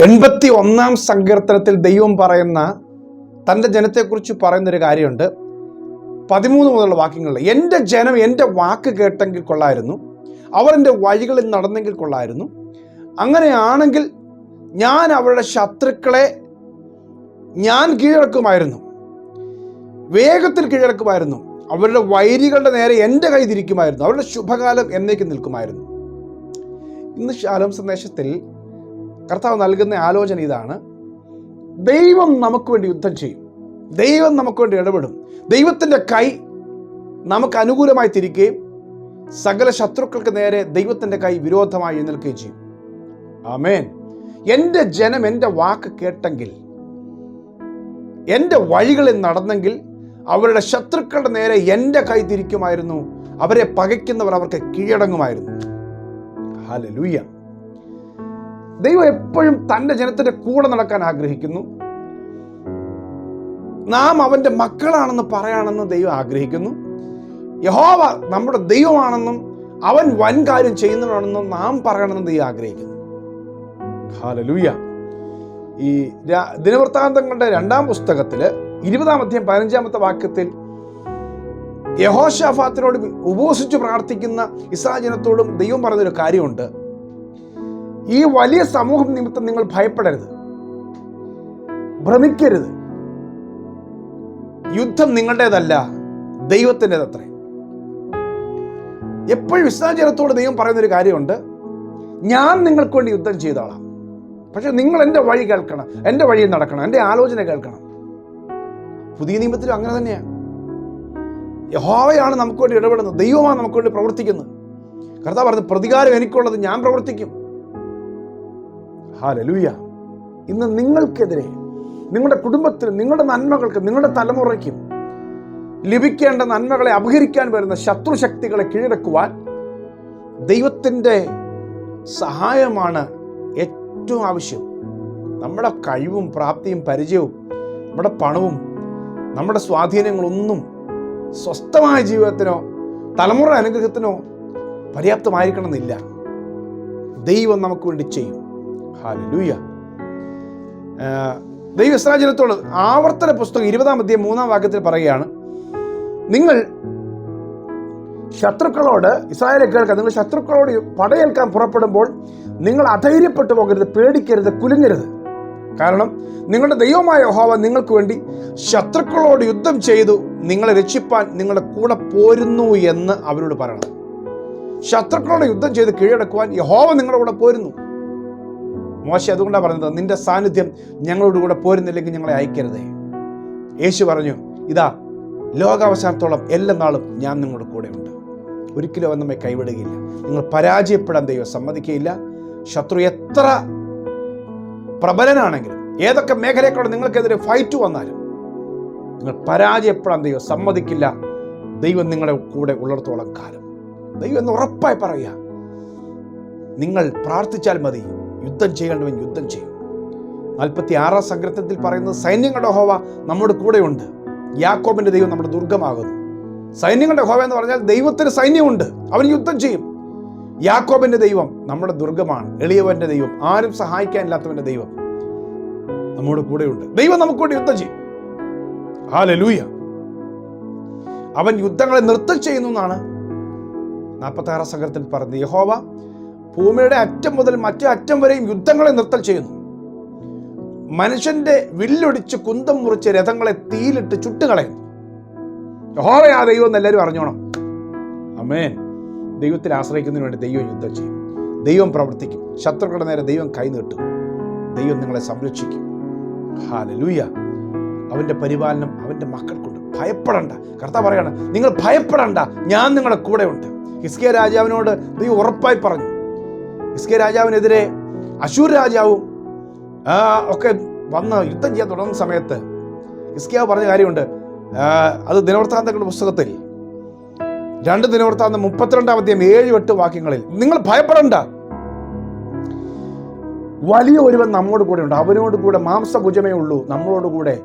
എൺപത്തി ഒന്നാം സങ്കീർത്തനത്തിൽ ദൈവം പറയുന്ന തന്റെ ജനത്തെക്കുറിച്ച് പറയുന്നൊരു കാര്യമുണ്ട്. പതിമൂന്ന് മുതലുള്ള വാക്യങ്ങളിൽ എന്റെ ജനം എന്റെ വാക്ക് കേട്ടെങ്കിൽ കൊള്ളായിരുന്നു. അവർ എന്റെ വഴികളിൽ നടന്നെങ്കിൽ കൊള്ളായിരുന്നു. അങ്ങനെയാണെങ്കിൽ ഞാൻ അവരുടെ ശത്രുക്കളെ ഞാൻ കീഴടക്കുമായിരുന്നു. വേഗത്തിൽ കീഴടക്കുമായിരുന്നു. അവരുടെ വൈരികളുടെ നേരെ എന്റെ കൈ തിരിക്കുമായിരുന്നു. അവരുടെ ശുഭകാലം എന്നേക്ക് നിൽക്കുമായിരുന്നു. ഇന്ന് ശാലം സന്ദേശത്തിൽ കർത്താവ് നൽകുന്ന ആലോചന ഇതാണ്. ദൈവം നമുക്ക് വേണ്ടി യുദ്ധം ചെയ്യും. ദൈവം നമുക്ക് വേണ്ടി ഇടപെടും. ദൈവത്തിന്റെ കൈ നമുക്ക് അനുകൂലമായി തിരിക്കുകയും സകല ശത്രുക്കൾക്ക് നേരെ ദൈവത്തിന്റെ കൈ വിരോധമായി എഴുന്നേൽക്കുകയും ചെയ്യും. ആമേൻ. എന്റെ ജനം എന്റെ വാക്ക് കേട്ടെങ്കിൽ എന്റെ വഴികളിൽ നടന്നെങ്കിൽ അവരുടെ ശത്രുക്കളുടെ നേരെ എന്റെ കൈ തിരിക്കുമായിരുന്നു. അവരെ പകയ്ക്കുന്നവർ അവർക്ക് കീഴടങ്ങുമായിരുന്നു. ഹല്ലേലൂയ. ദൈവം എപ്പോഴും തന്റെ ജനത്തിന്റെ കൂടെ നടക്കാൻ ആഗ്രഹിക്കുന്നു. നാം അവന്റെ മക്കളാണെന്ന് പറയാണെന്ന് ദൈവം ആഗ്രഹിക്കുന്നു. യഹോവ നമ്മുടെ ദൈവമാണെന്നും അവൻ വൻ കാര്യം ചെയ്യുന്നവനാണെന്നും നാം പറയണമെന്ന് ദൈവം ആഗ്രഹിക്കുന്നു. ഹാലലൂയ ഈ ദിനവൃത്താന്തങ്ങളുടെ രണ്ടാം പുസ്തകത്തിൽ ഇരുപതാം അധ്യായം പതിനഞ്ചാമത്തെ വാക്യത്തിൽ യഹോഷാഫാത്തിനോട് ഉപവസിച്ച് പ്രാർത്ഥിക്കുന്ന ജനത്തോടും ദൈവം പറഞ്ഞൊരു കാര്യമുണ്ട്. ഈ വലിയ സമൂഹം നിമിത്തം നിങ്ങൾ ഭയപ്പെടരുത്. ഭ്രമിക്കരുത്. യുദ്ധം നിങ്ങളുടേതല്ല ദൈവത്തിന്റെതത്രേ. എപ്പോഴും വിശ്വാചരത്തോട് ദൈവം പറയുന്നൊരു കാര്യമുണ്ട് ഞാൻ നിങ്ങൾക്ക് വേണ്ടി യുദ്ധം ചെയ്തോളാം പക്ഷെ നിങ്ങൾ എന്റെ വഴി കേൾക്കണം എന്റെ വഴിയിൽ നടക്കണം എന്റെ ആലോചന കേൾക്കണം. പുതിയ നിയമത്തിലും അങ്ങനെ തന്നെയാണ് യഹോവയാണ് നമുക്ക് വേണ്ടി ഇടപെടുന്നത് ദൈവമാണ് നമുക്ക് വേണ്ടി പ്രവർത്തിക്കുന്നത്. കർത്താവ് പറഞ്ഞു പ്രതികാരം എനിക്കുള്ളത് ഞാൻ പ്രവർത്തിക്കും. ഹാലലൂയ. ഇന്ന് നിങ്ങൾക്കെതിരെ നിങ്ങളുടെ കുടുംബത്തിന് നിങ്ങളുടെ നന്മകൾക്ക് നിങ്ങളുടെ തലമുറയ്ക്കും ലഭിക്കേണ്ട നന്മകളെ അപഹരിക്കാൻ വരുന്ന ശത്രുശക്തികളെ കീഴടക്കുവാൻ ദൈവത്തിന്റെ സഹായമാണ് ഏറ്റവും ആവശ്യം. നമ്മുടെ കഴിവും പ്രാപ്തിയും പരിചയവും നമ്മുടെ പണവും നമ്മുടെ സ്വാധീനങ്ങളൊന്നും സ്വസ്ഥമായ ജീവിതത്തിനോ തലമുറ അനുഗ്രഹത്തിനോ പര്യാപ്തമായിരിക്കണമെന്നില്ല. ദൈവം നമുക്ക് വേണ്ടി ചെയ്യും. ഹാലലൂയ. ദൈവ ഇസ്രാജനത്തോട് ആവർത്തന പുസ്തകം ഇരുപതാം അധ്യായം മൂന്നാം വാക്യത്തിൽ പറയുകയാണ് നിങ്ങൾ ശത്രുക്കളോട് ഇസ്രായേലെ കേൾക്കാൻ നിങ്ങൾ ശത്രുക്കളോട് പടയേൽക്കാൻ പുറപ്പെടുമ്പോൾ നിങ്ങൾ അധൈര്യപ്പെട്ടു പോകരുത് പേടിക്കരുത് കുലുങ്ങരുത്. കാരണം നിങ്ങളുടെ ദൈവമായ യഹോവ നിങ്ങൾക്ക് വേണ്ടി ശത്രുക്കളോട് യുദ്ധം ചെയ്തു നിങ്ങളെ രക്ഷിപ്പാൻ നിങ്ങളുടെ കൂടെ പോരുന്നു എന്ന് അവരോട് പറയണം. ശത്രുക്കളോട് യുദ്ധം ചെയ്ത് കീഴടക്കുവാൻ യഹോവ നിങ്ങളുടെ കൂടെ പോരുന്നു. മോശ അതുകൊണ്ടാണ് പറഞ്ഞത് നിന്റെ സാന്നിധ്യം ഞങ്ങളോട് കൂടെ പോരുന്നില്ലെങ്കിൽ ഞങ്ങളെ അയക്കരുതേ. യേശു പറഞ്ഞു ഇതാ ലോകാവസാനത്തോളം എല്ലാ നാളും ഞാൻ നിങ്ങളുടെ കൂടെയുണ്ട്. ഒരിക്കലും അവൻ നമ്മെ കൈവിടുകയില്ല. നിങ്ങൾ പരാജയപ്പെടാൻ ദൈവം സമ്മതിക്കുകയില്ല. ശത്രു എത്ര പ്രബലനാണെങ്കിലും ഏതൊക്കെ മേഖലയെക്കൂടെ നിങ്ങൾക്കെതിരെ ഫൈറ്റ് വന്നാലും നിങ്ങൾ പരാജയപ്പെടാൻ ദൈവം സമ്മതിക്കില്ല. ദൈവം നിങ്ങളുടെ കൂടെ ഉള്ളിടത്തോളം കാലം. ദൈവം എന്ന് ഉറപ്പായി പറയുക നിങ്ങൾ പ്രാർത്ഥിച്ചാൽ മതി യുദ്ധം ചെയ്യേണ്ടവൻ യുദ്ധം ചെയ്യും. നാൽപ്പത്തി ആറാം സങ്കീർത്തനത്തിൽ പറയുന്നത് സൈന്യങ്ങളുടെ ഹോവ നമ്മുടെ കൂടെയുണ്ട്. യാക്കോബിന്റെ ദൈവം നമ്മുടെ ദുർഗമാകുന്നു. സൈന്യങ്ങളുടെ ഹോവ എന്ന് പറഞ്ഞാൽ ദൈവത്തിന് സൈന്യമുണ്ട്. അവൻ യുദ്ധം ചെയ്യും. യാക്കോബിന്റെ ദൈവം നമ്മുടെ ദുർഗമാണ്. എളിയവന്റെ ദൈവം. ആരും സഹായിക്കാനില്ലാത്തവന്റെ ദൈവം നമ്മുടെ കൂടെയുണ്ട്. ദൈവം നമുക്ക് വേണ്ടി യുദ്ധം ചെയ്യും. ആ ലലൂയ അവൻ യുദ്ധങ്ങളെ നൃത്തം ചെയ്യുന്നു എന്നാണ് നാൽപ്പത്തി ആറാം സങ്കീർത്തനത്തിൽ പറഞ്ഞത് യഹോവ ഭൂമിയുടെ അറ്റം മുതൽ മറ്റേ അറ്റം വരെയും യുദ്ധങ്ങളെ നിർത്തൽ ചെയ്യുന്നു. മനുഷ്യന്റെ വില്ലൊടിച്ച് കുന്തം മുറിച്ച് രഥങ്ങളെ തീയിലിട്ട് ചുട്ടുകളയുന്നു. യഹോവയാ ദൈവം എന്ന് എല്ലാവരും അറിഞ്ഞോണം. അമേൻ ദൈവത്തിൽ ആശ്രയിക്കുന്നതിന് വേണ്ടി ദൈവം യുദ്ധം ചെയ്യും. ദൈവം പ്രവർത്തിക്കും. ശത്രുക്കളുടെ നേരെ ദൈവം കൈനീട്ടും ദൈവം നിങ്ങളെ സംരക്ഷിക്കും. ഹാലലൂയ അവന്റെ പരിപാലനം അവന്റെ മക്കൾക്കുണ്ട്. ഭയപ്പെടണ്ട. കർത്താവ് പറയാണ് നിങ്ങൾ ഭയപ്പെടണ്ട. ഞാൻ നിങ്ങളുടെ കൂടെയുണ്ട്. ഹിസ്കിയ രാജാവിനോട് ദൈവം ഉറപ്പായി പറഞ്ഞു. ഹിസ്കിയ രാജാവിനെതിരെ അശൂർ രാജാവും ഒക്കെ വന്ന് യുദ്ധം ചെയ്യാൻ തുടങ്ങുന്ന സമയത്ത് ഇസ്കിയാവ് പറഞ്ഞ കാര്യമുണ്ട്. അത് ദിനവൃത്താന്തങ്ങളുടെ പുസ്തകത്തിൽ. രണ്ട് ദിനവൃത്താന്തം മുപ്പത്തിരണ്ടാം അധ്യായം ഏഴ് എട്ട് വാക്യങ്ങളിൽ. നിങ്ങൾ ഭയപ്പെടണ്ട. വലിയ ഒരുവൻ നമ്മോട് കൂടെ ഉണ്ട്. അവനോട് കൂടെ മാംസഭുജമേ ഉള്ളൂ. നമ്മളോട് കൂടെ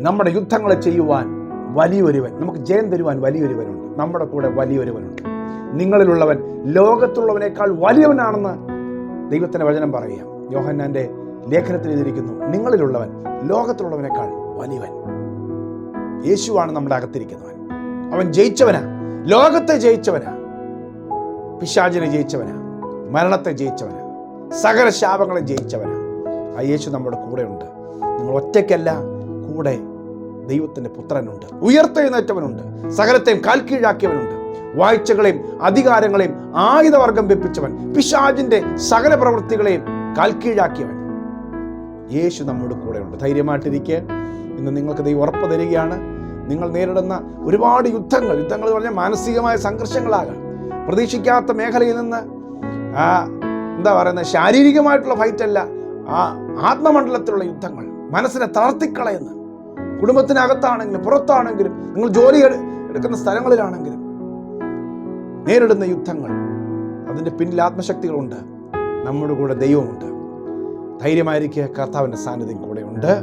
നമ്മുടെ യുദ്ധങ്ങളെ ചെയ്യുവാൻ വലിയൊരുവൻ നമുക്ക് ജയം തരുവാൻ വലിയൊരുവനുണ്ട് നമ്മുടെ കൂടെ വലിയൊരുവനുണ്ട് നിങ്ങളിലുള്ളവൻ ലോകത്തുള്ളവനേക്കാൾ വലിയവനാണെന്ന് ദൈവത്തിന്റെ വചനം പറയുക യോഹന്നാന്റെ ലേഖനത്തിൽ എഴുതിയിരിക്കുന്നു നിങ്ങളിലുള്ളവൻ ലോകത്തുള്ളവനേക്കാൾ വലിയവൻ. യേശുവാണ് നമ്മുടെ അകത്തിരിക്കുന്നവൻ. അവൻ ജയിച്ചവനാ. ലോകത്തെ ജയിച്ചവനാ. പിശാചിനെ ജയിച്ചവനാ. മരണത്തെ ജയിച്ചവനാ. സകല ശാപങ്ങളെ ജയിച്ചവനാ. ആ യേശു നമ്മുടെ കൂടെയുണ്ട്. നിങ്ങൾ ഒറ്റയ്ക്കല്ല കൂടെ ദൈവത്തിന്റെ പുത്രനുണ്ട്. ഉയർത്തെഴുന്നേറ്റവനുണ്ട്. സകലത്തെയും കാൽക്കീഴാക്കിയവനുണ്ട്. വാഴ്ചകളെയും അധികാരങ്ങളെയും ആയുധവർഗം വെപ്പിച്ചവൻ പിശാജിന്റെ സകല പ്രവൃത്തികളെയും കാൽക്കീഴാക്കിയവൻ. യേശു നമ്മുടെ കൂടെയുണ്ട്. ധൈര്യമായിട്ടിരിക്കുക ഇന്ന് നിങ്ങൾക്ക് ദൈവം ഉറപ്പ് തരികയാണ്. നിങ്ങൾ നേരിടുന്ന ഒരുപാട് യുദ്ധങ്ങൾ യുദ്ധങ്ങൾ എന്ന് പറഞ്ഞാൽ മാനസികമായ സംഘർഷങ്ങളാകാം. പ്രതീക്ഷിക്കാത്ത മേഖലയിൽ നിന്ന് ആ എന്താ പറയുന്നത് ശാരീരികമായിട്ടുള്ള ഫൈറ്റ് അല്ല ആ ആത്മമണ്ഡലത്തിലുള്ള യുദ്ധങ്ങൾ മനസ്സിനെ തളർത്തിക്കളയുന്ന കുടുംബത്തിനകത്താണെങ്കിലും പുറത്താണെങ്കിലും നിങ്ങൾ ജോലി എടുക്കുന്ന സ്ഥലങ്ങളിലാണെങ്കിലും നേരിടുന്ന യുദ്ധങ്ങൾ അതിന്റെ പിന്നിൽ ആത്മശക്തികളുണ്ട്. നമ്മുടെ കൂടെ ദൈവമുണ്ട്. ധൈര്യമായിരിക്കുക കർത്താവിന്റെ സാന്നിധ്യം കൂടെയുണ്ട്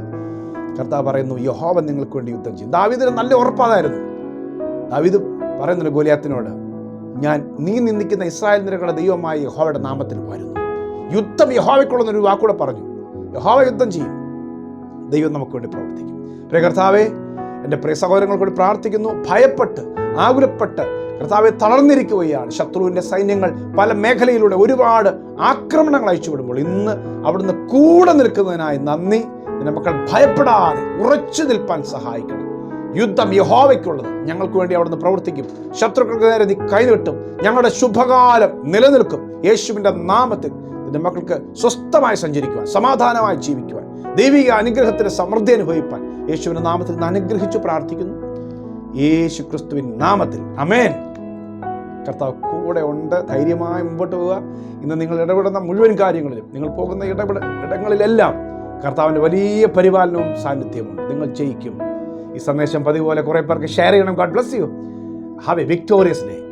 കർത്താവ് പറയുന്നു യഹോവൻ നിങ്ങൾക്ക് വേണ്ടി യുദ്ധം ചെയ്യും. ദാവിദിന് നല്ല ഉറപ്പാതായിരുന്നു. ദാവിദ് പറയുന്നുണ്ട് ഗോലിയാത്തിനോട് ഞാൻ നീ നിന്ദിക്കുന്ന ഇസ്രായേൽ നിരകളുടെ ദൈവമായ യഹോവയുടെ നാമത്തിൽ വരുന്നു. യുദ്ധം യഹോവയ്ക്കുള്ളെന്നൊരു വാക്കൂടെ പറഞ്ഞു. യഹോവ യുദ്ധം ചെയ്യും. ദൈവം നമുക്ക് വേണ്ടി പ്രവർത്തിക്കും. പ്രേ കർത്താവേ എന്റെ പ്രിയ സഹോദരങ്ങൾക്ക് വേണ്ടി പ്രാർത്ഥിക്കുന്നു. ഭയപ്പെട്ട് ആകുലപ്പെട്ട് കർത്താവെ തളർന്നിരിക്കുകയാണ്. ശത്രുവിന്റെ സൈന്യങ്ങൾ പല മേഖലയിലൂടെ ഒരുപാട് ആക്രമണങ്ങൾ അയച്ചു വിടുമ്പോൾ ഇന്ന് അവിടുന്ന് കൂടെ നിൽക്കുന്നതിനായി നന്ദി. നിന്റെ മക്കൾ ഭയപ്പെടാതെ ഉറച്ചു നിൽപ്പാൻ സഹായിക്കണം. യുദ്ധം യഹോവയ്ക്കുള്ളത്. ഞങ്ങൾക്ക് വേണ്ടി അവിടുന്ന് പ്രവർത്തിക്കും. ശത്രുക്കൾക്ക് നേരെ നീ കൈനീട്ടും ഞങ്ങളുടെ ശുഭകാലം നിലനിൽക്കും. യേശുവിന്റെ നാമത്തിൽ നിന്റെ മക്കൾക്ക് സ്വസ്ഥമായി സഞ്ചരിക്കുവാൻ സമാധാനമായി ജീവിക്കുവാൻ ദൈവിക അനുഗ്രഹത്തിന് സമൃദ്ധി അനുഭവിപ്പാൻ യേശുവിന്റെ നാമത്തിൽ നിന്ന് അനുഗ്രഹിച്ചു പ്രാർത്ഥിക്കുന്നു. യേശു ക്രിസ്തുവിൻ നാമത്തിൽ. അമേൻ കർത്താവ് കൂടെ ഉണ്ട്. ധൈര്യമായി മുമ്പോട്ട് പോവുക. ഇന്ന് നിങ്ങൾ ഇടപെടുന്ന മുഴുവൻ കാര്യങ്ങളിലും നിങ്ങൾ പോകുന്ന ഇടപെട ഇടങ്ങളിലെല്ലാം കർത്താവിന്റെ വലിയ പരിപാലനവും സാന്നിധ്യവും നിങ്ങൾ ജയിക്കും. ഈ സന്ദേശം പതിവ് പോലെ കുറേ പേർക്ക് ഷെയർ ചെയ്യണം. God bless you have a victorious day